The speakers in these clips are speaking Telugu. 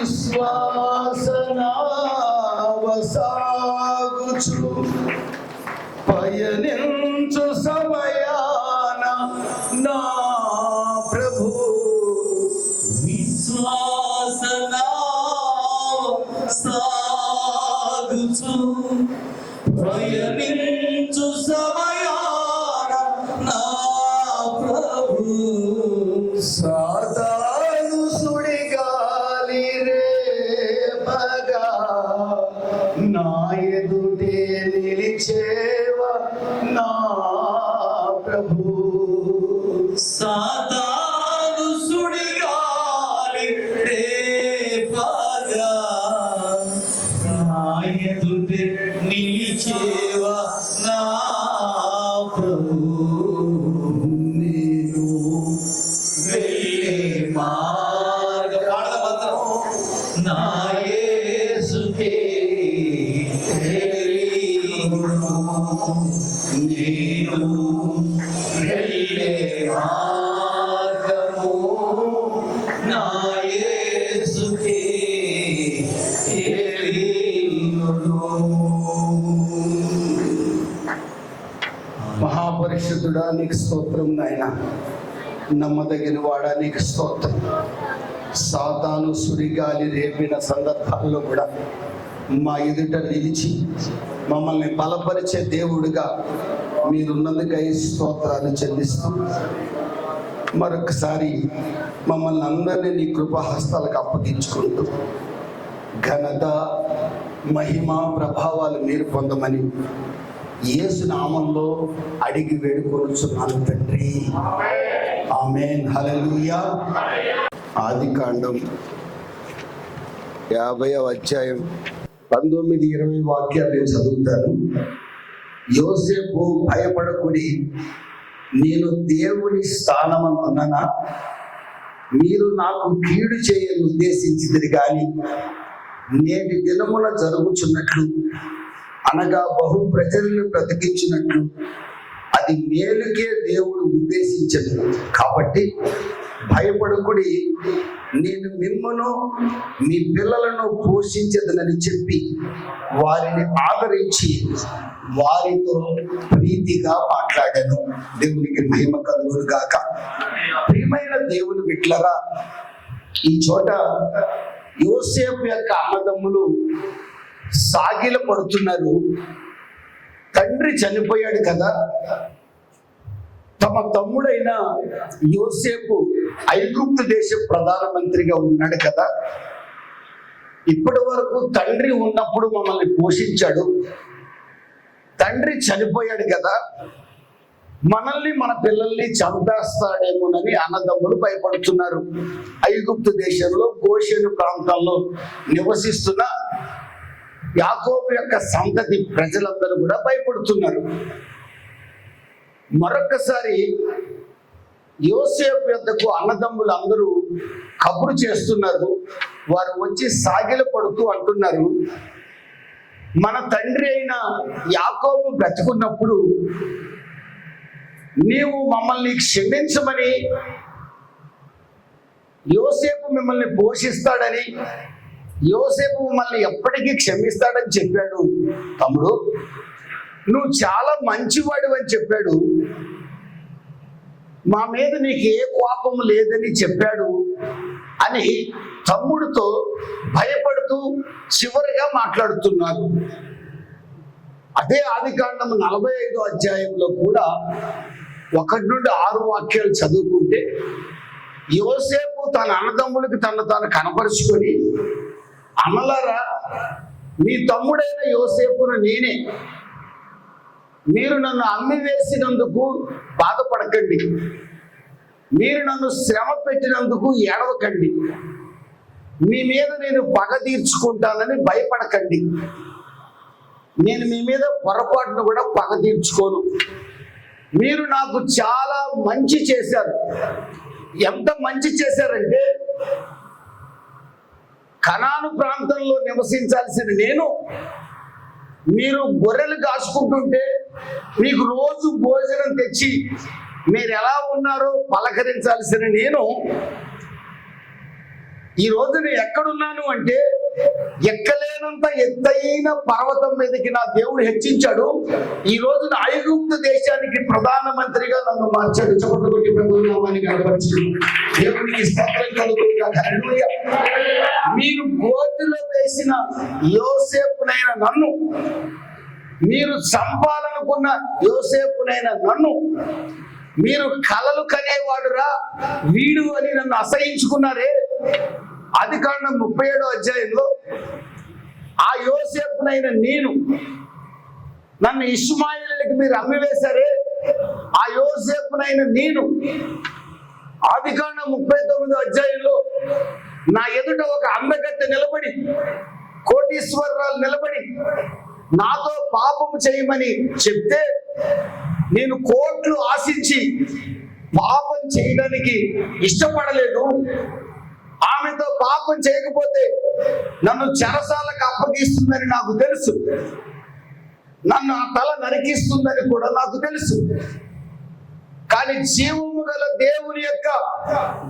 విశ్వాసనావసాగుచు పయనించు ప్రభు నమ్మదగిన వాడా నీకు స్తోత్రం. సాతాను సురిగాలి రేపిన సందర్భాల్లో కూడా మా ఎదుట నిలిచి మమ్మల్ని బలపరిచే దేవుడిగా మీరున్నందుకై స్తోత్రాలు చెల్లిస్తాం మరొకసారి మమ్మల్ని అందరినీ నీ కృపాహస్తాలకు అప్పగించుకుంటూ ఘనత మహిమ ప్రభావాలు మీరు పొందమని ఏసు నామంలో అడిగి వేడుకొనుచున్నాను తండ్రి. ఆమెన్. హల్లెలూయా. ఆది కాండం యాభై అధ్యాయం పంతొమ్మిది ఇరవై వాక్యాలు నేను చదువుతాను. యోసేపు భయపడకుడి నేను దేవుని స్థానమందున్నానా మీరు నాకు కీడు చేయని ఉద్దేశించింది కానీ నేటి దినమున జరుగుచున్నట్లు అనగా బహు ప్రజలను బ్రతికించినట్లు అది మేలుకే దేవుడు ఉద్దేశించదు. కాబట్టి భయపడుకుడి నేను మిమ్మను మీ పిల్లలను పోషించదనని చెప్పి వారిని ఆదరించి వారితో ప్రీతిగా మాట్లాడాను. దేవునికి మహిమ కలుగును గాక. ప్రియమైన దేవుని విట్లరా ఈ చోట యోసేపు యొక్క అన్నదమ్ములు సాగిల పడుతున్నారు తండ్రి చనిపోయాడు కదా. తమ తమ్ముడైన యోసేపు ఐగుప్తు దేశ ప్రధానమంత్రిగా ఉన్నాడు కదా. ఇప్పటి వరకు తండ్రి ఉన్నప్పుడు మమ్మల్ని పోషించాడు. తండ్రి చనిపోయాడు కదా. మనల్ని మన పిల్లల్ని చంపేస్తాడేమోనని అన్నదమ్ములు భయపడుతున్నారు. ఐగుప్తు దేశంలో గోషేను ప్రాంతాల్లో నివసిస్తున్న యాకోబు యొక్క సంతతి ప్రజలందరూ కూడా భయపడుతున్నారు. మరొకసారి యోసేపు యొద్దకు అన్నదమ్ములు అందరూ కబురు చేస్తున్నారు. వారు వచ్చి సాగిల పడుతూ అంటున్నారు. మన తండ్రి అయిన యాకోబు బ్రతుకున్నప్పుడు నీవు మమ్మల్ని క్షమించమని యోసేపు మిమ్మల్ని పోషిస్తాడని యోసేపు మమ్మల్ని ఎప్పటికీ క్షమిస్తాడని చెప్పాడు. తమ్ముడు నువ్వు చాలా మంచివాడు అని చెప్పాడు. మా మీద నీకు ఏ కోపం లేదని చెప్పాడు అని తమ్ముడితో భయపడుతూ చివరిగా మాట్లాడుతున్నారు అదే ఆదికాండం నలభై ఐదో అధ్యాయంలో కూడా ఒకటి నుండి ఆరు వాక్యాలు చదువుకుంటే యువసేపు తన అన్నదమ్ములకి తను తాను కనపరుచుకొని అన్నలారా మీ తమ్ముడైన యోసేపును నేనే. మీరు నన్ను అమ్మి వేసినందుకు బాధపడకండి. మీరు నన్ను శ్రమ పెట్టినందుకు ఏడవకండి. మీ మీద నేను పగ తీర్చుకుంటానని భయపడకండి. నేను మీ మీద పొరపాటును కూడా పగ తీర్చుకోను. మీరు నాకు చాలా మంచి చేశారు. ఎంత మంచి చేశారంటే కణాను ప్రాంతంలో నివసించాల్సిన నేను మీరు గొర్రెలు కాసుకుంటుంటే మీకు రోజు భోజనం తెచ్చి మీరు ఎలా ఉన్నారో పలకరించాల్సిన నేను ఈ రోజు నేను ఎక్కడున్నాను అంటే ఎక్కలేనంత ఎత్తైన పర్వతం మీదకి నా దేవుడు హెచ్చించాడు. ఈ రోజు నా ఐగుప్తు దేశానికి ప్రధానమంత్రిగా నన్ను మార్చాడు. చెప్పటి ప్రభుత్వాన్ని కనపరిచి దేవుడికి స్తోత్రం మీరు గోతిలో వేసిన యోసేపునైన నన్ను మీరు చంపాలనుకున్న యోసేపునైన నన్ను మీరు కలలు కనేవాడురా వీడు అని నన్ను అసహించుకున్నారే. అది కారణం ముప్పై ఏడో అధ్యాయంలో ఆ యోసేపునైన నేను నన్ను ఇష్మాయిలకి మీరు అమ్మివేశారే ఆ యోసేపునైన నేను ఆది కాండం ముప్పై తొమ్మిదో అధ్యాయంలో నా ఎదుట ఒక అందగత్తె నిలబడి కోటీశ్వరరాలు నిలబడి నాతో పాపము చేయమని చెప్తే నేను కోట్లు ఆశించి పాపం చేయడానికి ఇష్టపడలేదు. ఆమెతో పాపం చేయకపోతే నన్ను చెరసాలకు అప్పగిస్తుందని నాకు తెలుసు. నన్ను ఆ తల నరికిస్తుందని కూడా నాకు తెలుసు. కానీ జీవము గల దేవుని యొక్క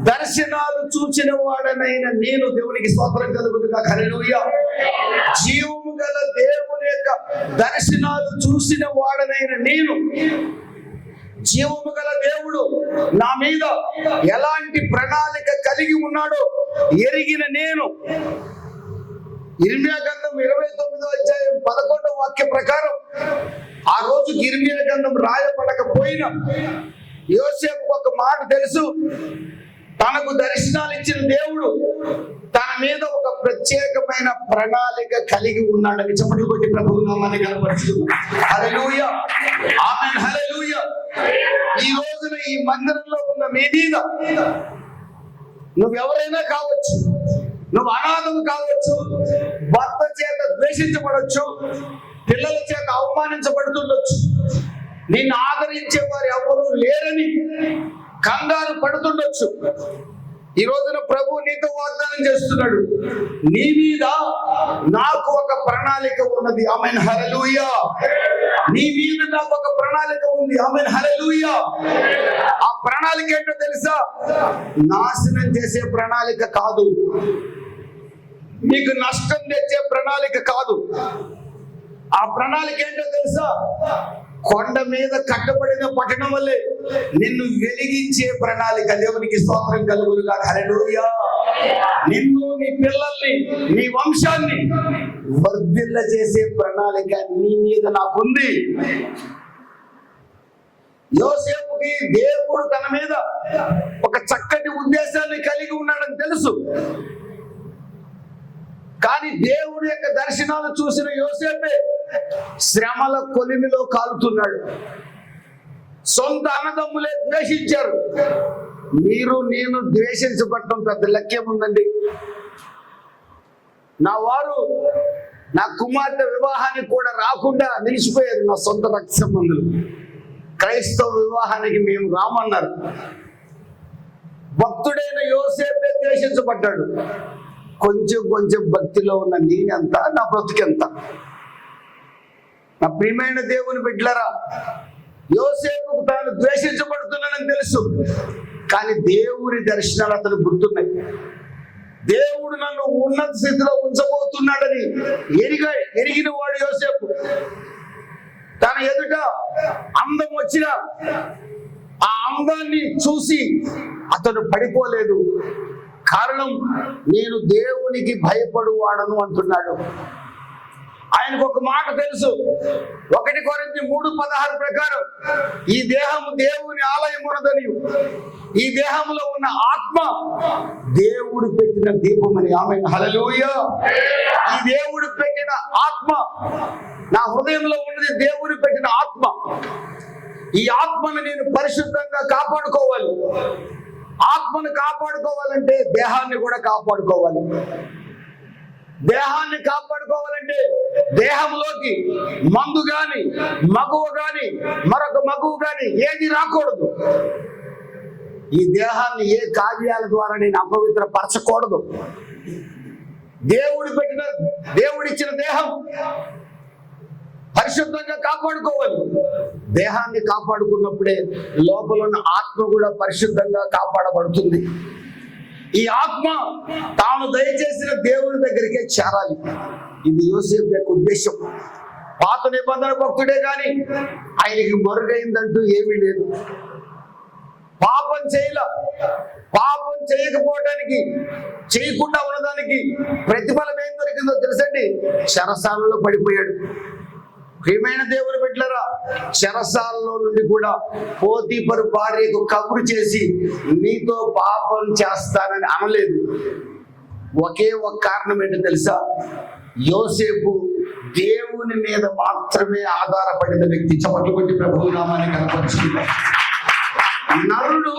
దర్శనాలు చూచిన వాడనైన నేను దేవునికి స్తోత్రం కలుగుతున్నా హల్లెలూయ. జీవము గల దేవుని యొక్క దర్శనాలు చూసిన వాడనైన నేను జీవము గల దేవుడు నా మీద ఎలాంటి ప్రణాళిక కలిగి ఉన్నాడో ఎరిగిన నేను. ఇర్మియా గ్రంథం ఇరవై తొమ్మిదో అధ్యాయం పదకొండవ వాక్య ప్రకారం ఆ రోజు ఇర్మియా గ్రంథం రాయబడకపోయినా యోసేపు ఒక మాట తెలుసు. తనకు దర్శనాలు ఇచ్చిన దేవుడు తన మీద ఒక ప్రత్యేకమైన ప్రణాళిక కలిగి ఉన్నాడని చెప్పటి కొట్టి ప్రభువు నామాన్ని ఈ రోజున ఈ మందిరంలో ఉన్న మీ మీద నువ్వెవరైనా కావచ్చు నువ్వు అనాథము కావచ్చు భర్త చేత ద్వేషించబడవచ్చు పిల్లల చేత అవమానించబడుతుండొచ్చు. నిన్ను ఆదరించే వారు ఎవరు లేరని కంగారు పడుతుండొచ్చు. ఈ రోజున ప్రభు నీతో వాగ్దానం చేస్తున్నాడు. నీ మీద నాకు ఒక ప్రణాళిక ఉన్నది. ఆమెన్. హరలుయా నీ మీద నాకు ఒక ప్రణాళిక ఉంది. ఆమెన్. హరలుయా ఆ ప్రణాళిక ఏంటో తెలుసా? నాశనం చేసే ప్రణాళిక కాదు. మీకు నష్టం తెచ్చే ప్రణాళిక కాదు. ఆ ప్రణాళిక ఏంటో తెలుసా? కొండ మీద కట్టబడిన పట్టణం వల్లే నిన్ను వెలిగించే ప్రణాళిక దేవునికి స్తోత్రం కలుగురుగా హల్లెలూయా. నిన్ను నీ పిల్లల్ని నీ వంశాన్ని వర్ధిల్ల చేసే ప్రణాళిక నీ మీద నాకుంది. యోసేపుకి దేవుడు తన మీద ఒక చక్కటి ఉద్దేశాన్ని కలిగి ఉన్నాడని తెలుసు. కానీ దేవుడి యొక్క దర్శనాలు చూసిన యోసేపే శ్రమల కొలిమిలో కాలుతున్నాడు. సొంత అన్నదమ్ములే ద్వేషించారు. మీరు నేను ద్వేషించబడటం పెద్ద లక్ష్యం ఉందండి. నా వారు నా కుమార్తె వివాహానికి కూడా రాకుండా నిలిచిపోయారు నా సొంత రక్త సంబంధులు క్రైస్తవ వివాహానికి మేము రామన్నారు. భక్తుడైన యోసేపే ద్వేషించబడ్డాడు. కొంచెం కొంచెం భక్తిలో ఉన్న నేనెంత నా బ్రతుకెంత? నా ప్రియమైన దేవుని బిడ్డలరా యోసేపుకు తాను ద్వేషించబడుతున్నానని తెలుసు కానీ దేవుని దర్శనాలు అతను గుర్తున్నాయి. దేవుడు నన్ను ఉన్నత స్థితిలో ఉంచబోతున్నాడని ఎరిగ ఎరిగిన వాడు యోసేపు. తన ఎదుట అందం వచ్చిన ఆ అందాన్ని చూసి అతను పడిపోలేదు. కారణం నేను దేవునికి భయపడు వాడను అంటున్నాడు. ఆయనకు ఒక మాట తెలుసు. ఒకటి కొరింది మూడు పదహారు ప్రకారం ఈ దేహము దేవుని ఆలయం ఉన్నదని ఈ దేహంలో ఉన్న ఆత్మ దేవుడు పెట్టిన దీపమని. ఆమె హలలుయ ఈ దేవుడు పెట్టిన ఆత్మ నా హృదయంలో ఉన్నది దేవుడు పెట్టిన ఆత్మ. ఈ ఆత్మను నేను పరిశుద్ధంగా కాపాడుకోవాలి. ఆత్మను కాపాడుకోవాలంటే దేహాన్ని కూడా కాపాడుకోవాలి. దేహాన్ని కాపాడుకోవాలంటే దేహంలోకి మందు గాని మగువ గాని మరొక మగువు గాని ఏది రాకూడదు. ఈ దేహాన్ని ఏ కార్యాల ద్వారా నేను అపవిత్రపరచకూడదు. దేవుడు పెట్టిన దేవుడిచ్చిన దేహం పరిశుద్ధంగా కాపాడుకోవాలి. దేహాన్ని కాపాడుకున్నప్పుడే లోపల ఉన్న ఆత్మ కూడా పరిశుద్ధంగా కాపాడబడుతుంది. ఈ ఆత్మ తాను దయచేసిన దేవుని దగ్గరికే చేరాలి. ఇది యోసేపు యొక్క ఉద్దేశం. పాత నిబంధన భక్తుడే కానీ ఆయనకి మరుగైందంటూ ఏమీ లేదు. పాపం చేయల పాపం చేయకపోవడానికి చేయకుండా ఉన్నదానికి ప్రతిఫలం ఏం దొరికిందో తెలుసండి? శరసాలలో పడిపోయాడు. ప్రియమైన దేవుని బిడ్డలరా చెరసాలలో నుండి కూడా పోతీపరు భార్యకు కబురు చేసి నీతో పాపం చేస్తానని అనలేదు. ఒకే ఒక కారణం ఏంటో తెలుసా? యోసేపు దేవుని మీద మాత్రమే ఆధారపడిన వ్యక్తి. చప్పట్లు కొట్టి ప్రభు నామాన్ని కనపరుచుకున్నాడు నరుడు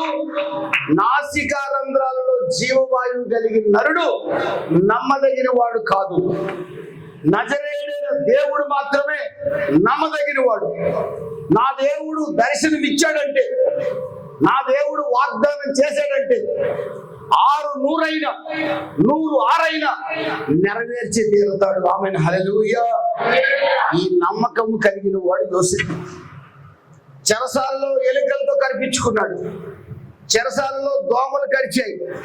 నాసికారంధ్రాలలో జీవవాయువు కలిగిన నరుడు నమ్మదగిన వాడు కాదు. నజరేయుడైన దేవుడు మాత్రమే నమ్మదగిన వాడు నా దేవుడు దర్శనమిచ్చాడంటే నా దేవుడు వాగ్దానం చేశాడంటే ఆరు నూరైన నూరు ఆరైన నెరవేర్చి తీరుతాడు. ఆమె హల్లెలూయా. ఈ నమ్మకం కలిగిన వాడు యోసేపు. చెరసాలలో ఎలుకలతో కనిపించుకున్నాడు చెరసాలలో దోమలు కరిచాయి.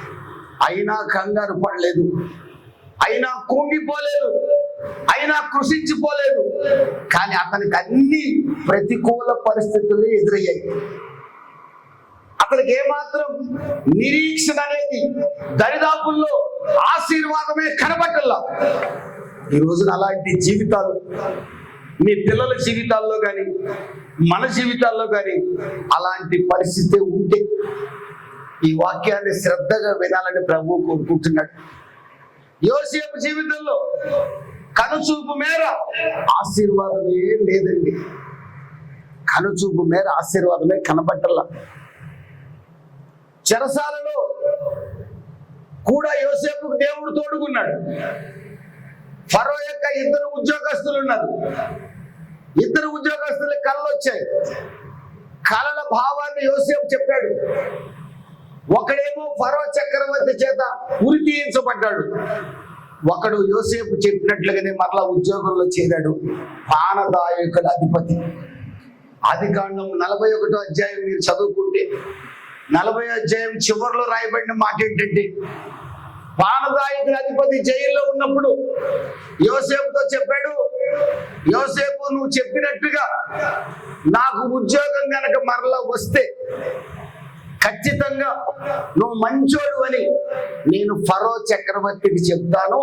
అయినా కంగారు పడలేదు. అయినా కుంగిపోలేదు. అయినా కృషించిపోలేదు. కానీ అతనికి అన్ని ప్రతికూల పరిస్థితులు ఎదురయ్యాయి. అతనికి ఏమాత్రం నిరీక్షణ అనేది దరిదాపుల్లో ఆశీర్వాదమే కనబట్టల్లా ఈ రోజున అలాంటి జీవితాలు మీ పిల్లల జీవితాల్లో కానీ మన జీవితాల్లో కానీ అలాంటి పరిస్థితి ఉంటే ఈ వాక్యాన్ని శ్రద్ధగా వినాలని ప్రభు కోరుకుంటున్నాడు. యోసేపు జీవితంలో కనుచూపు మేర ఆశీర్వాదమే లేదండి. కనుచూపు మేర ఆశీర్వాదమే కనబట్టల చెరసాలలో కూడా యోసేపు దేవుడు తోడుకున్నాడు. ఫరో యొక్క ఇద్దరు ఉద్యోగస్తులు ఉన్నారు ఇద్దరు ఉద్యోగస్తుల కళ్ళు వచ్చాయి. కళల భావాన్ని యోసేపు చెప్పాడు. ఒకడేమో ఫరో చక్రవర్తి చేత ఉరి తీయించబడ్డాడు. ఒకడు యోసేపు చెప్పినట్లుగానే మరలా ఉద్యోగంలో చేరాడు. పానదాయకుల అధిపతి. ఆది కాండం నలభై ఒకటో అధ్యాయం మీరు చదువుకుంటే నలభై అధ్యాయం చివరిలో రాయబడిన మాట ఏంటంటే పానదాయకుల అధిపతి జైల్లో ఉన్నప్పుడు యోసేపుతో చెప్పాడు యోసేపు నువ్వు చెప్పినట్టుగా నాకు ఉద్యోగం కనుక మరలా వస్తే ఖచ్చితంగా నువ్వు మంచోడు అని నేను ఫరో చక్రవర్తికి చెప్తాను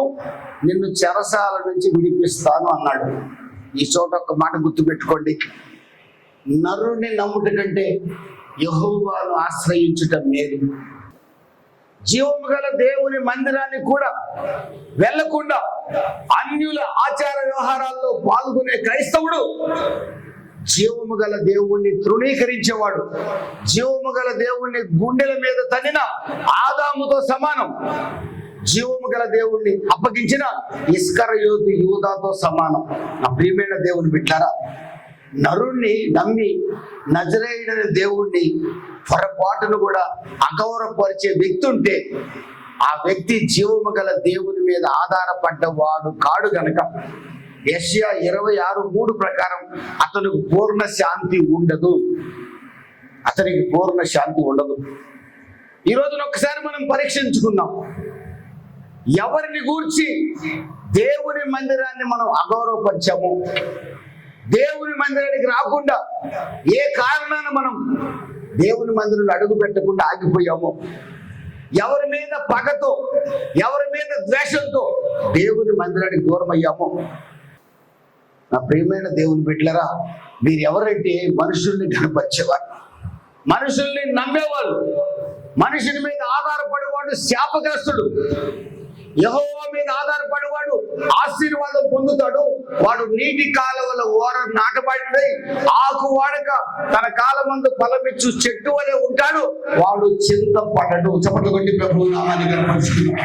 నిన్ను చెరసాల నుంచి విడిపిస్తాను అన్నాడు. ఈ చోట ఒక మాట గుర్తుపెట్టుకోండి. నరుని నమ్ముట కంటే యహోవాను ఆశ్రయించుట మేలు. జీవము గల దేవుని మందిరాన్ని కూడా వెళ్ళకుండా అన్యుల ఆచార వ్యవహారాల్లో పాల్గొనే క్రైస్తవుడు జీవము గల దేవుణ్ణి తృణీకరించేవాడు. జీవము గల దేవుణ్ణి గుండెల మీద తన్నిన ఆదాముతో సమానం. జీవము గల దేవుణ్ణి అప్పగించిన ఇస్కర యూదాతో సమానం. నా ప్రియమైన దేవుని బిడ్డారా నరుణ్ణి నమ్మి నజరేయుడని దేవుణ్ణి పొరపాటును కూడా అగౌరవపరిచే వ్యక్తి ఉంటే ఆ వ్యక్తి జీవము గల దేవుని మీద ఆధారపడ్డవాడు కాడు గనక. యష్యా ఇరవై ఆరు మూడు ప్రకారం అతనికి పూర్ణ శాంతి ఉండదు. అతనికి పూర్ణ శాంతి ఉండదు. ఈ రోజున ఒకసారి మనం పరీక్షించుకుందాం. ఎవరిని గూర్చి దేవుని మందిరాన్ని మనం అగౌరవపరిచాము దేవుని మందిరానికి రాకుండా ఏ కారణాన మనం దేవుని మందిరంలో అడుగు పెట్టకుండా ఆగిపోయాము ఎవరి మీద పగతో ఎవరి మీద ద్వేషంతో దేవుని మందిరానికి దూరం అయ్యాము నా ప్రియమైన దేవుని బిడ్డలరా మీరు మనుషుల్ని కనపరిచేవారు మనుషుల్ని నమ్మేవాళ్ళు. మనుషుని మీద ఆధారపడేవాడు శాపగ్రస్తుడు. యహోవా మీద ఆధారపడేవాడు ఆశీర్వాదం పొందుతాడు. వాడు నీటి కాలువల ఓర నాటబడి ఆకు వాడక తన కాలమందు ఫలమిచ్చు చెట్టు వలె ఉంటాడు. వాడు చింతపడడు చప్పట్లు కొట్టి ప్రభు నామాన్ని కనపరుచుకున్నాడు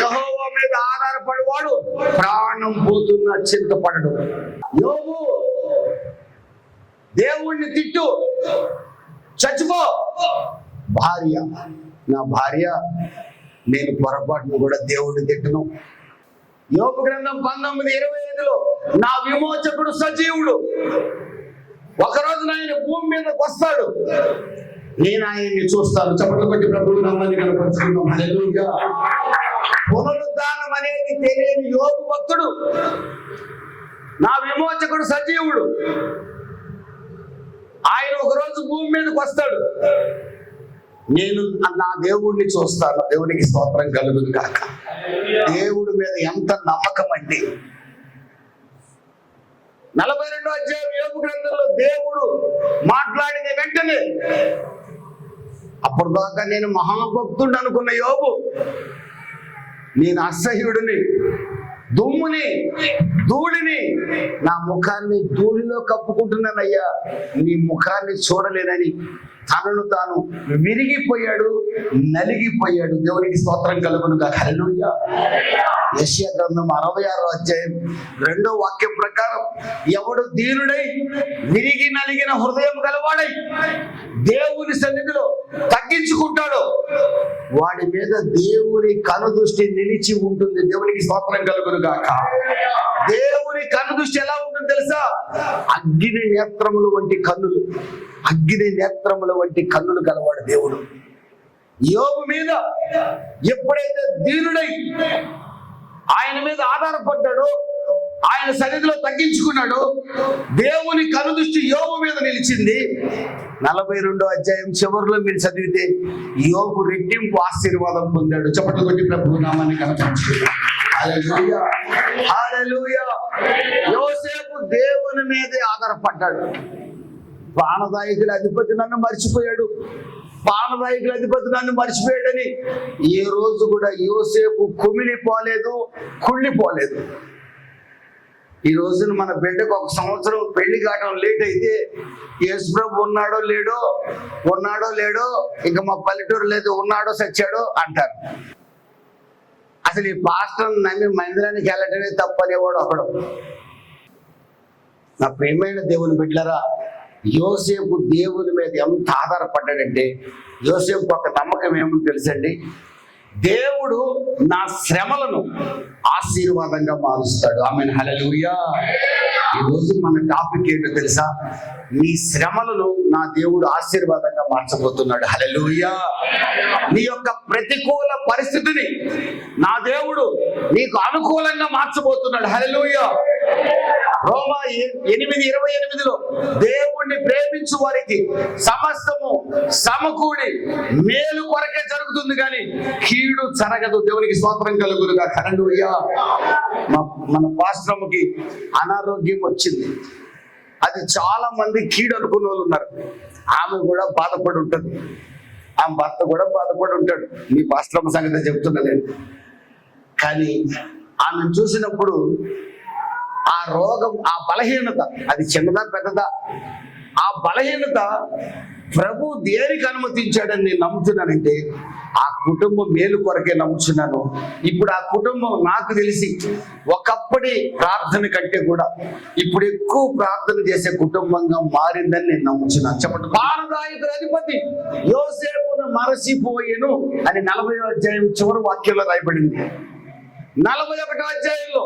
యహోవా మీద ఆధారపడేవాడు ప్రాణం పోతున్న చింతపడడు. యోగు దేవుణ్ణి తిట్టు. చచ్చిపో. భార్య నా భార్య నేను పొరపాటును కూడా దేవుడిని తిట్టను. యోగ గ్రంథం పంతొమ్మిది ఇరవై ఐదులో నా విమోచకుడు సజీవుడు. ఒకరోజు ఆయన భూమి మీదకి వస్తాడు. నేను ఆయన్ని చూస్తాను. చప్పట్లు కొట్టి ప్రభుత్వం నమ్మని పునరుద్ధానం అనేది తెలియని యోగు భక్తుడు. నా విమోచకుడు సజీవుడు. ఆయన ఒకరోజు భూమి మీదకి వస్తాడు. నేను నా దేవుడిని చూస్తాను. దేవునికి స్తోత్రం కలుగును కాక దేవుడి మీద ఎంత నమ్మకం అండి నలభై రెండో అధ్యాయం యోగు గ్రంథంలో దేవుడు మాట్లాడిన వెంటనే అప్పుడు దాకా నేను మహాభక్తుడు అనుకున్న యోగు నేను అసహ్యుడిని దుమ్ముని ధూళిని నా ముఖాన్ని ధూళిలో కప్పుకుంటున్నానయ్యా. నీ ముఖాన్ని చూడలేనని తనను తాను విరిగిపోయాడు నలిగిపోయాడు. దేవునికి స్తోత్రం కలుగును హల్లెలూయా. యశ్యా గ్రంథం అరవై ఆరో అధ్యాయం రెండో వాక్యం ప్రకారం ఎవడు దీనుడై విరిగి నలిగిన హృదయం గలవాడై దేవుని సన్నిధిలో తగ్గించుకుంటాడో. వాడి మీద దేవుని కనుదృష్టి నిలిచి ఉంటుంది. దేవునికి స్తోత్రం కలుగును గాక. దేవుని కనుదృష్టి ఎలా ఉంటుంది తెలుసా? అగ్ని నేత్రములు వంటి కన్నులు. అగ్ని నేత్రముల వంటి కన్నులు గలవాడు దేవుడు. యోగు మీద ఎప్పుడైతే దీనుడై ఆయన మీద ఆధారపడ్డాడో ఆయన సన్నిధిలో తగ్గించుకున్నాడు. దేవుని కనుదృష్టి యోగు మీద నిలిచింది. నలభై రెండో అధ్యాయం చివరిలో మీరు చదివితే యోగు రెట్టింపు ఆశీర్వాదం పొందాడు. చప్పట్లు కొట్టి ప్రభు నామాన్ని కనపరుచుకున్నాడు యోసేపు దేవుని మీదే ఆధారపడ్డాడు. ప్రాణదాయకుల అధిపతి నన్ను మర్చిపోయాడు. పానదాయకుల అధిపతి నన్ను మర్చిపోయాడని ఏ రోజు కూడా యోసేపు కుమిలిపోలేదు కుళ్ళిపోలేదు. ఈ రోజున మన బిడ్డకు ఒక సంవత్సరం పెళ్ళి కావడం లేట్ అయితే యేసుప్రభు ఉన్నాడో లేడో ఉన్నాడో లేడో ఇంకా మా పల్లెటూరు లేదు ఉన్నాడో సచ్చాడో అంటారు. అసలు ఈ పాస్టర్ నమ్మి మందిరానికి వెళ్ళటమే తప్పనేవాడు ఒకడు. నా ప్రేమైన దేవుని బిడ్డలరా యోసేపు దేవుని మీద ఎంత ఆధారపడ్డాడంటే యోసేపు ఒక నమ్మకం ఏమో తెలుసండి? దేవుడు నా శ్రమలను ఆశీర్వాదంగా మారుస్తాడు. ఆమె హలలుయా ఈరోజు రోజు మన టాపిక్ ఏంటో తెలుసా? నీ శ్రమలను నా దేవుడు ఆశీర్వాదంగా మార్చబోతున్నాడు. హలలుయా నీ యొక్క ప్రతికూల పరిస్థితిని నా దేవుడు నీకు అనుకూలంగా మార్చబోతున్నాడు. హలలుయా రోమా ఎనిమిది ఇరవై ఎనిమిదిలో దేవుణ్ణి ప్రేమించు వారికి సమస్తము సమకూడి మేలు కొరకే జరుగుతుంది. కానీ కీడు జరగదు. దేవునికి స్వాతంత్రం కలుగురుగా కరండుయ్యా మన పాశ్రమకి అనారోగ్యం వచ్చింది. అది చాలా మంది కీడు అనుకున్న వాళ్ళు ఉన్నారు. ఆమె కూడా బాధపడి ఉంటుంది. ఆమె భర్త కూడా బాధపడి ఉంటాడు. మీ పాశ్రమ సంగతి చెప్తున్నా నేను. కానీ ఆమెను చూసినప్పుడు ఆ రోగం ఆ బలహీనత అది చిన్నదా పెద్దదా? ఆ బలహీనత ప్రభు దేనికి అనుమతించాడని నేను నమ్ముతున్నానంటే ఆ కుటుంబం మేలు కొరకే నమ్ముతున్నాను ఇప్పుడు ఆ కుటుంబం నాకు తెలిసి ఒకప్పటి ప్రార్థన కంటే కూడా ఇప్పుడు ఎక్కువ ప్రార్థన చేసే కుటుంబంగా మారిందని నేను నమ్ముతున్నాను చెప్పండి భారదాయుడు అధిపతి యోసేపును మరసిపోయేను అని నలభై అధ్యాయం చివరి వాక్యంలో రాయబడింది. నలభై ఒకటో అధ్యాయంలో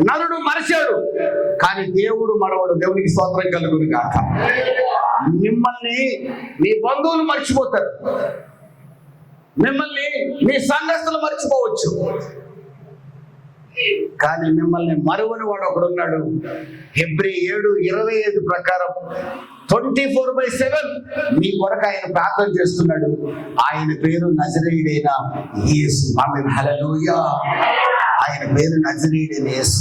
నరుడు మరచాడు. కానీ దేవుడు మరవడు దేవునికి స్తోత్రం కలుగును కాక మిమ్మల్ని మీ బంధువులు మర్చిపోతారు. మిమ్మల్ని మీ సంఘస్థలు మర్చిపోవచ్చు. కానీ మిమ్మల్ని మరువని వాడు ఒకడున్నాడు. హెబ్రి ఏడు ఇరవై ఐదు ప్రకారం ట్వంటీ ఫోర్ బై సెవెన్ మీ కొరకు ఆయన ప్రార్థన చేస్తున్నాడు. ఆయన పేరు నజరేయుడైన యేసు. ఆమె హలలుయా ఆయన పేరు నజరీడని Yesu.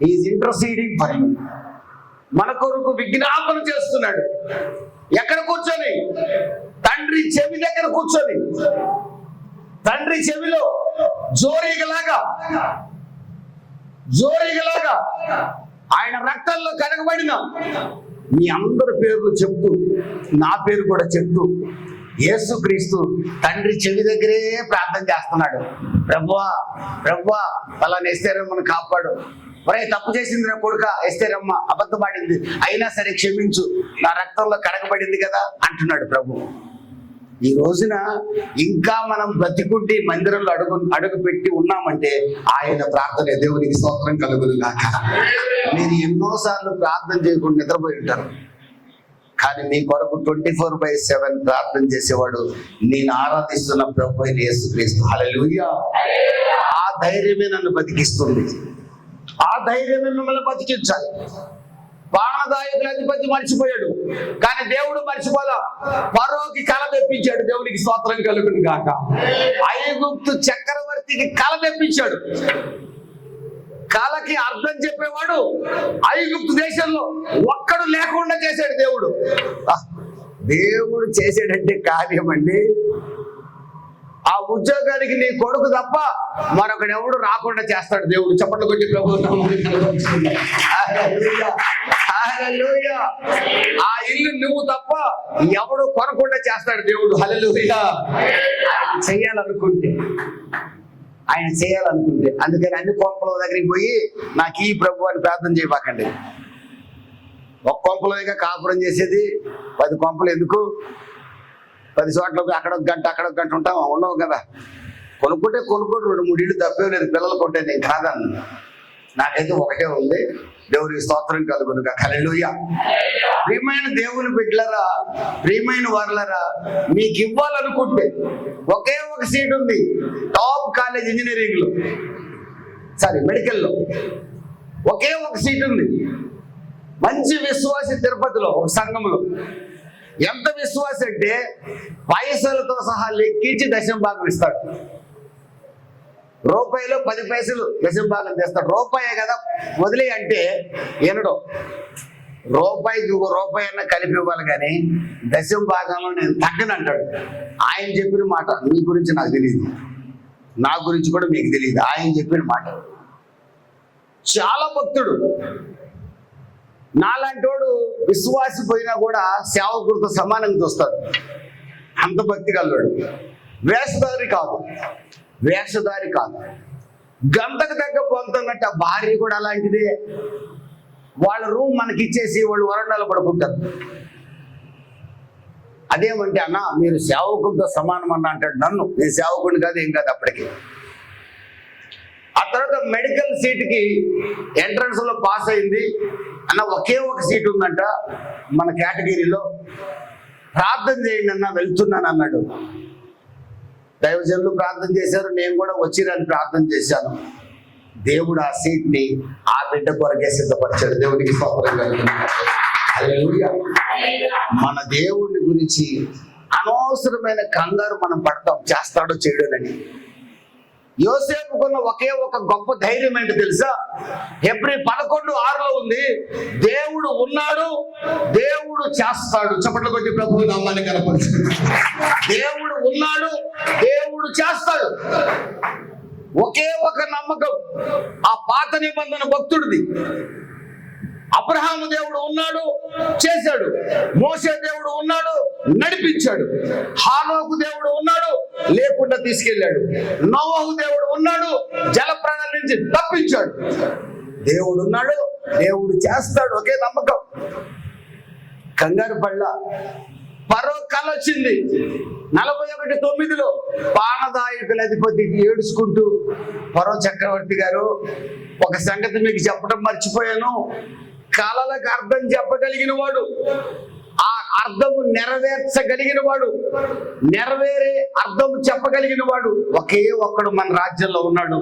Is interceding for you మన కొరకు విజ్ఞాపన చేస్తున్నాడు. ఎక్కడ కూర్చొని? తండ్రి చెవి దగ్గర కూర్చొని. తండ్రి చెవిలో జోరీగలాగా జోరీగలాగా ఆయన రక్తంలో కడగబడిన మీ అందరి పేర్లు చెప్తూ నా పేరు కూడా చెప్తూ యేసుక్రీస్తు తండ్రి చెవి దగ్గరే ప్రార్థన చేస్తున్నాడు. ప్రభువా ప్రభువా అలా ఎస్తేరమ్మను కాపాడు. ఒరే తప్పు చేసింది నా కొడుక ఎస్తేరమ్మ అబద్ధపడింది అయినా సరే క్షమించు. నా రక్తంలో కడగబడింది కదా అంటున్నాడు ప్రభు. ఈ రోజున ఇంకా మనం బ్రతికుండి మందిరంలో అడుగు అడుగు పెట్టి ఉన్నామంటే ఆయన ప్రార్థన దేవునికి స్తోత్రం కలుగును గాక. మీరు ఎన్నోసార్లు ప్రార్థన చేయకుండా నిద్రపోయి ఉంటారు. కానీ మీ కొరకు ట్వంటీ ఫోర్ బై సెవెన్ ప్రార్థన చేసేవాడు నేను ఆరాధిస్తున్న ప్రభు అయిన యేసుక్రీస్తు. హల్లెలూయా. ఆ ధైర్యమే నన్ను బతికిస్తుంది. ఆ ధైర్యమే మిమ్మల్ని బతికించాలి. బాణదాయకుల అధిపతి మర్చిపోయాడు. కానీ దేవుడు మర్చిపోలా. పరోకి కల తెప్పించాడు. దేవునికి స్తోత్రం కలుగును కాక ఐగుప్తు చక్రవర్తికి కల తెప్పించాడు. కళకి అర్థం చెప్పేవాడు ఐగుప్తు దేశంలో ఒక్కడు లేకుండా చేశాడు దేవుడు. దేవుడు చేసాడంటే కార్యం అండి. ఆ ఉద్యోగానికి నీ కొడుకు తప్ప మరొకడెవడు రాకుండా చేస్తాడు దేవుడు. చప్పట్లు కొట్టి ప్రభుత్వం ఆ ఇల్లు నువ్వు తప్ప ఎవడు కొనకుండా చేస్తాడు దేవుడు. హల్లెలూయా. ఆయన చెయ్యాలనుకుంటే ఆయన చేయాలనుకుంటే. అందుకని అన్ని కొంపల దగ్గరికి పోయి నాకు ఈ ప్రభు అని ప్రార్థన చేయబాకండి. ఒక కొంపలోగా కాపురం చేసేది పది కొంపలు ఎందుకు? పది చోట్ల పోయి అక్కడ ఒక గంట అక్కడ ఒక గంట ఉంటాం ఉండవు కదా. కొనుక్కుంటే కొనుక్కుంటే రెండు మూడు ఇళ్ళు తప్పే లేదు పిల్లలు కొట్టేది నేను కాదన్ను నాకైతే ఒకటే ఉంది. దేవునికి స్తోత్రం కలుగునుగా. కలెలుయ ప్రియమైన దేవుని బిడ్డలరా ప్రియమైన వారులరా మీకు ఇవ్వాలనుకుంటే ఒకే ఒక సీట్ ఉంది. టాప్ కాలేజ్ ఇంజనీరింగ్లో సారీ మెడికల్లో. ఒకే ఒక సీట్ ఉంది. మంచి విశ్వాసి తిరుపతిలో ఒక సంఘంలో. ఎంత విశ్వాస అంటే పైసలతో సహా లెక్కించి దశం భాగం ఇస్తాడు. రూపాయిలో పది పైసలు దశం భాగం తెస్తాడు రూపాయే కదా. వదిలే అంటే ఎనడు రూపాయికి ఒక రూపాయి అన్న కలిపి ఇవ్వాలి కానీ దశం భాగంలో నేను తగ్గను అంటాడు. ఆయన చెప్పిన మాట మీ గురించి నాకు తెలియదు. నా గురించి కూడా మీకు తెలియదు. ఆయన చెప్పిన మాట. చాలా భక్తుడు. నాలాంటోడు విశ్వాసి పోయినా కూడా సేవకుడితో సమానంగా చూస్తాడు. అంత భక్తి కలవాడు వేషధారి కాదు. వేషధారి కాదు. గంతకు తగ్గ పొందుతున్నట్టు ఆ భార్య కూడా అలాంటిదే. వాళ్ళ రూమ్ మనకి ఇచ్చేసి వాళ్ళు వరండాలు పడుకుంటారు. అదేమంటే అన్న మీరు సేవకులతో సమానం అన్న అంటాడు. నన్ను నేను సేవకుని కాదు ఏం కాదు అప్పటికి. ఆ తర్వాత మెడికల్ సీట్కి ఎంట్రన్స్లో పాస్ అయింది. అన్న ఒకే ఒక సీట్ ఉందంట మన కేటగిరీలో. ప్రార్థన చేయండి అన్న వెళ్తున్నాను అన్నాడు. దైవజనులు ప్రార్థన చేశారు నేను కూడా వచ్చిరని ప్రార్థన చేశాను. దేవుడు ఆ సీట్ని ఆ బిడ్డ కొరకే సిద్ధపరిచాడు. దేవుడికి మన దేవుడిని గురించి అనవసరమైన కంగారు మనం పడతాం చేస్తాడో చేయడోనని యోసేపుకున్న ఒకే ఒక గొప్ప ధైర్యం ఏంటి తెలుసా? ఎబ్రి పదకొండు ఆరులో ఉంది దేవుడు ఉన్నాడు దేవుడు చేస్తాడు. చప్పట్లు కొట్టి ప్రభు నామాన్ని కనపరుచు దేవుడు ఉన్నాడు దేవుడు చేస్తాడు. ఒకే ఒక నమ్మకం. ఆ పాత నిబంధన భక్తుడిది. అబ్రహాము దేవుడు ఉన్నాడు చేశాడు. మోసే దేవుడు ఉన్నాడు నడిపించాడు. హానోకు దేవుడు ఉన్నాడు లేకుండా తీసుకెళ్ళాడు. నోవహు దేవుడు ఉన్నాడు జల నుంచి తప్పించాడు. దేవుడు ఉన్నాడు దేవుడు చేస్తాడు ఒకే నమ్మకం. కంగారు పళ్ళ పరో కళ వచ్చింది. నలభై ఒకటి తొమ్మిదిలో పానదాయకుల అధిపతి ఏడుచుకుంటూ పరో చక్రవర్తి గారు ఒక సంగతి మీకు చెప్పడం మర్చిపోయాను. కళలకు అర్థం చెప్పగలిగిన వాడు ఆ అర్థము నెరవేర్చగలిగిన వాడు నెరవేరే అర్థం చెప్పగలిగిన వాడు ఒకే ఒక్కడు మన రాజ్యంలో ఉన్నాడు.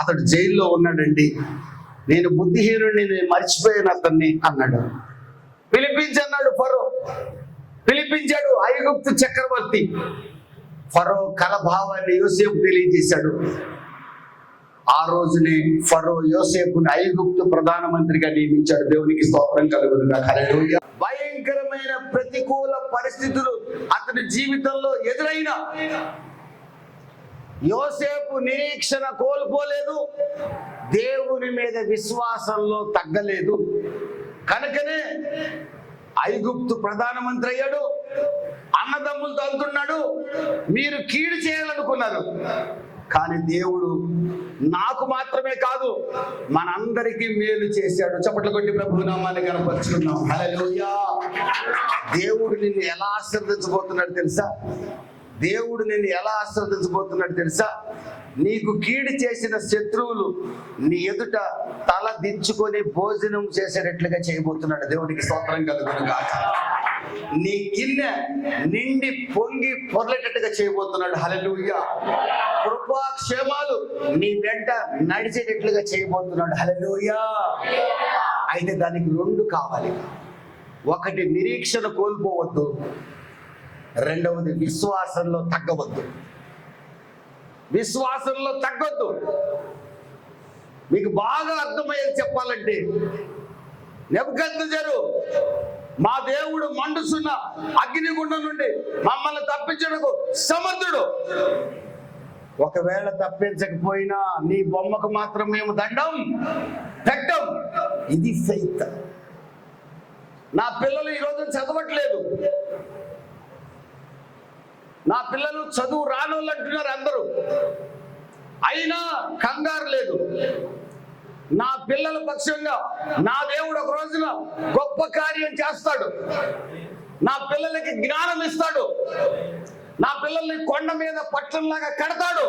అతడు జైల్లో ఉన్నాడండి. నేను బుద్ధిహీనుడిని నేను మర్చిపోయాను అతన్ని అన్నాడు. పిలిపించన్నాడు ఫరో. పిలిపించాడు ఐగుప్తు చక్రవర్తి. ఫరో కలభావాన్ని యోసేపు తెలియజేశాడు. ఆ రోజునే ఫరో యోసేపుని ఐగుప్తు ప్రధానమంత్రిగా నియమించాడు. దేవునికి స్తోత్రం కలుగునుగా హల్లెలూయా. భయంకరమైన ప్రతికూల పరిస్థితులు అతని జీవితంలో ఎదురైన. యోసేపు నిరీక్షణ కోల్పోలేదు. దేవుని మీద విశ్వాసంలో తగ్గలేదు. కనుకనే ఐగుప్తు ప్రధానమంత్రి అయ్యాడు. అన్నదమ్ములతో అంటున్నాడు మీరు కీడు చేయాలనుకున్నారు. కానీ దేవుడు నాకు మాత్రమే కాదు మనందరికీ మేలు చేశాడు. చప్పట్లు కొట్టి ప్రభు నామాన్ని కనపరుచుకున్నాం హల్లెలూయా. దేవుడు నిన్ను ఎలా ఆశ్రదించబోతున్నాడు తెలుసా? దేవుడు నిన్ను ఎలా ఆశ్రదించబోతున్నాడు తెలుసా? నీకు కీడు చేసిన శత్రువులు నీ ఎదుట తల దించుకొని భోజనం చేసేటట్లుగా చేయబోతున్నాడు. దేవుడికి స్తోత్రం కలుగును కాక నీ గిన్నె నిండి పొంగి పొర్లేటట్టుగా చేయబోతున్నాడు. హల్లెలూయా. కృపాక్షేమాలు నీ వెంట నడిచేటట్లుగా చేయబోతున్నాడు. హల్లెలూయా. అయితే దానికి రెండు కావాలి. ఒకటి నిరీక్షణ కోల్పోవద్దు. రెండవది విశ్వాసంలో తగ్గవద్దు. విశ్వాసంలో తగ్గొద్దు. మీకు బాగా అర్థమయ్యేది చెప్పాలంటే నెబద్దు మా దేవుడు మండుసున్న అగ్నిగుండం నుండి మమ్మల్ని తప్పించడకు సమర్థుడు. ఒకవేళ తప్పించకపోయినా నీ బొమ్మకు మాత్రం మేము దండం పెట్టం. ఇది ఫెయిత్ నా పిల్లలు ఈరోజు చదవట్లేదు. నా పిల్లలు చదువు రానోళ్ళు అంటున్నారు అందరూ. అయినా కంగారు లేదు. నా పిల్లల పక్షంగా నా దేవుడు ఒక రోజున గొప్ప కార్యం చేస్తాడు. నా పిల్లలకి జ్ఞానం ఇస్తాడు. నా పిల్లల్ని కొండ మీద పట్టణంలాగా కడతాడు.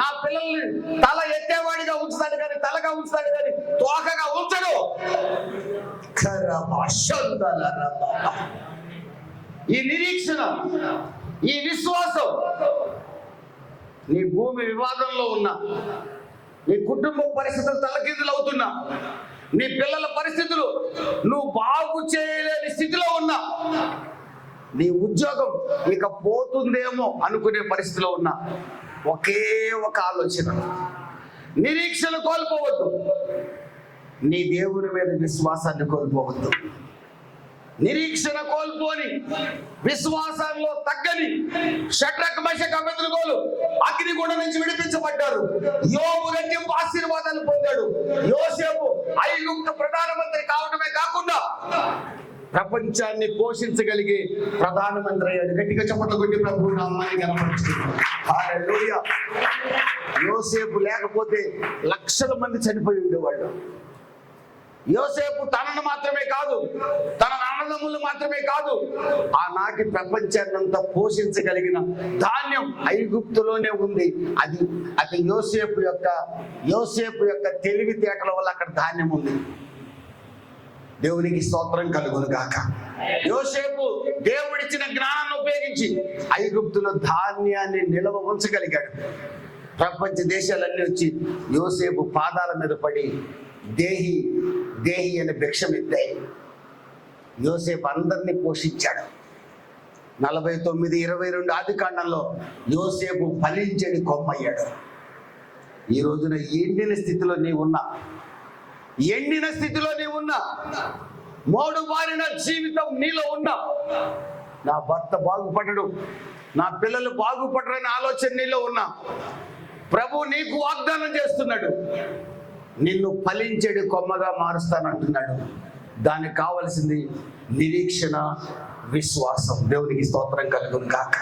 నా పిల్లల్ని తల ఎత్తేవాడిగా ఉంచుతాడు కానీ తలగా ఉంచుతాడు కానీ తోకగా ఉంచడు. ఈ నిరీక్షణ ఈ విశ్వాసం నీ భూమి వివాదంలో ఉన్నా నీ కుటుంబ పరిస్థితులు తలకిందులు అవుతున్నా నీ పిల్లల పరిస్థితులు నువ్వు బాగు చేయలేని స్థితిలో ఉన్నా నీ ఉద్యోగం ఇక పోతుందేమో అనుకునే పరిస్థితిలో ఉన్నా ఒకే ఒక ఆలోచన. నిరీక్షణ కోల్పోవద్దు. నీ దేవుని మీద విశ్వాసాన్ని కోల్పోవద్దు. నిరీక్షణ కోల్పోని విశ్వాసంలో తగ్గని షట్రక్ మషక్ అభ్యర్థులు అగ్నిగుండ నుంచి విడిపించబడ్డారు. యోగు రెట్టింపు ఆశీర్వాదాలు పొందాడు. యోసేపు ఐగుప్త ప్రధానమంత్రి కావడమే కాకుండా ప్రపంచాన్ని పోషించగలిగే ప్రధానమంత్రి అయ్యాడు. గట్టిగా చప్పట్లు కొట్టి ప్రభు నామాన్ని కనపరుస్తుంది యోసేపు లేకపోతే లక్షల మంది చనిపోయి ఉండేవాళ్ళు. యోసేపు తనను మాత్రమే కాదు తన అన్నదమ్ములు మాత్రమే కాదు ఆనాటి ప్రపంచాన్నంతా పోషించగలిగిన ధాన్యం ఐగుప్తులోనే ఉంది. అది అది యోసేపు యొక్క యోసేపు యొక్క తెలివితేటల వల్ల అక్కడ ధాన్యం ఉంది. దేవునికి స్తోత్రం కలుగును గాక. యోసేపు దేవుడిచ్చిన జ్ఞానాన్ని ఉపయోగించి ఐగుప్తులో ధాన్యాన్ని నిలవ ఉంచగలిగాడు. ప్రపంచ దేశాలన్నీ వచ్చి యోసేపు పాదాల మీద పడి దేహి దేహి అని భిక్షమిద్దాయి యోసేపు అందరినీ పోషించాడు. నలభై తొమ్మిది ఇరవై రెండు ఆది కాండంలో యోసేపు ఫలించడి కొమ్మయ్యాడు ఈ రోజున ఎండిన స్థితిలో నీవు ఉన్నా. ఎండిన స్థితిలో నీవు ఉన్నా. మోడు మారిన జీవితం నీలో ఉన్నా. నా భర్త బాగుపడడు. నా పిల్లలు బాగుపడరని ఆలోచన నీలో ఉన్నా. ప్రభు నీకు వాగ్దానం చేస్తున్నాడు. నిన్ను ఫలించేడు కొమ్మగా మారుస్తానంటున్నాడు. దానికి కావలసింది నిరీక్షణ విశ్వాసం. దేవునికి స్తోత్రం కలుగును కాక